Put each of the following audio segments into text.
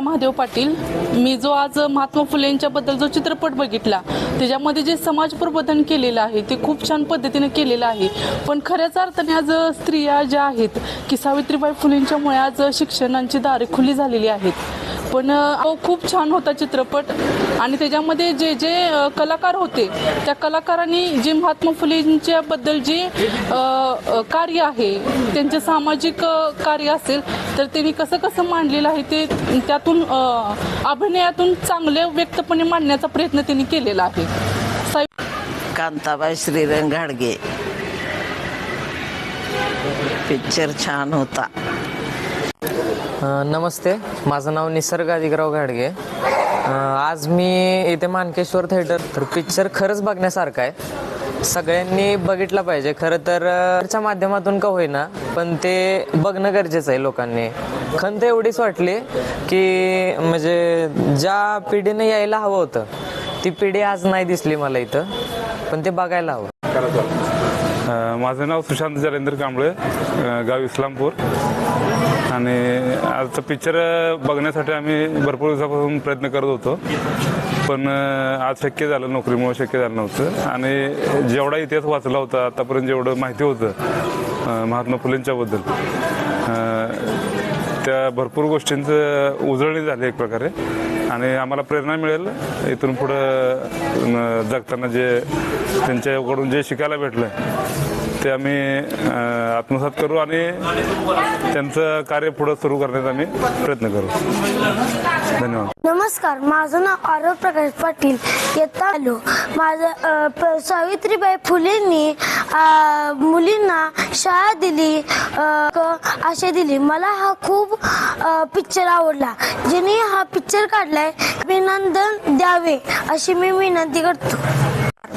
महादेव पाटील मी जो आज महात्मा फुले यांच्याबद्दल जो चित्रपट बघितला त्याच्यामध्ये जे समाज प्रबोधन केलेलं आहे ते खूप छान पद्धतीने केलेलं आहे. पण खऱ्याच अर्थाने आज स्त्रिया ज्या आहेत की सावित्रीबाई फुलेंच्यामुळे आज शिक्षणांची दारे खुली झालेली आहेत. पण खूप छान होता चित्रपट. आणि त्याच्यामध्ये जे जे कलाकार होते त्या कलाकारांनी जे महात्मा फुलेंच्या बद्दल जे कार्य आहे त्यांचे सामाजिक कार्य असेल तर त्यांनी कसं कसं मांडलेलं आहे ते त्यातून अभिनयातून चांगले व्यक्तपणे मांडण्याचा प्रयत्न त्यांनी केलेला आहे. साहेब कांताबाई श्रीरंग घाडगे. पिक्चर छान होता. नमस्ते. माझं नाव निसर्ग अधिकराव घाडगे. आज मी इथे मानकेश्वर थिएटर तर पिक्चर खरंच बघण्यासारखं आहे. सगळ्यांनी बघितलं पाहिजे. खरं तर माध्यमातून का होईना पण ते बघणं गरजेचं आहे लोकांनी. खंत एवढीच वाटली की म्हणजे ज्या पिढीनं यायला हवं होतं ती पिढी आज नाही दिसली मला इथं पण ते बघायला हवं. माझं नाव सुशांत जलेंद्र कांबळे गाव इस्लामपूर. आणि आजचा पिक्चर बघण्यासाठी आम्ही भरपूर दिवसापासून प्रयत्न करत होतो. पण आज शक्य झालं नोकरीमुळे शक्य झालं नव्हतं. आणि जेवढा इतिहास वाचला होता आतापर्यंत जेवढं माहिती होतं महात्मा फुलेंच्याबद्दल त्या भरपूर गोष्टींचं उजळणी झाली एक प्रकारे. आणि आम्हाला प्रेरणा मिळेल. इथून पुढं जगताना जे त्यांच्याकडून जे शिकायला भेटलं ते आम्ही आत्मसात करू आणि त्यांचं कार्य पुढं सुरू करण्याचा आम्ही प्रयत्न करू. धन्यवाद. नमस्कार माझं नाव आरव प्रकाश पाटील. येता आलो. माझं प- सावित्रीबाई फुलेंनी मुलींना शाळा दिली क- आशा दिली. मला हा खूप पिक्चर आवडला. जिने हा पिक्चर काढलाय अभिनंदन द्यावे अशी मी विनंती करतो.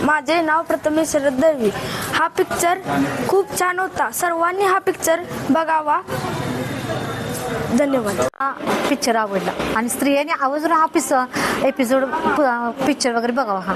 माझे नाव प्रथमेश शरद दळवी. हा पिक्चर खूप छान होता. सर्वांनी हा पिक्चर बघावा. धन्यवाद. हा पिक्चर आवडला. आणि स्त्रियांनी आवर्जून हा पिस एपिसोड पिक्चर वगैरे बघावा हा.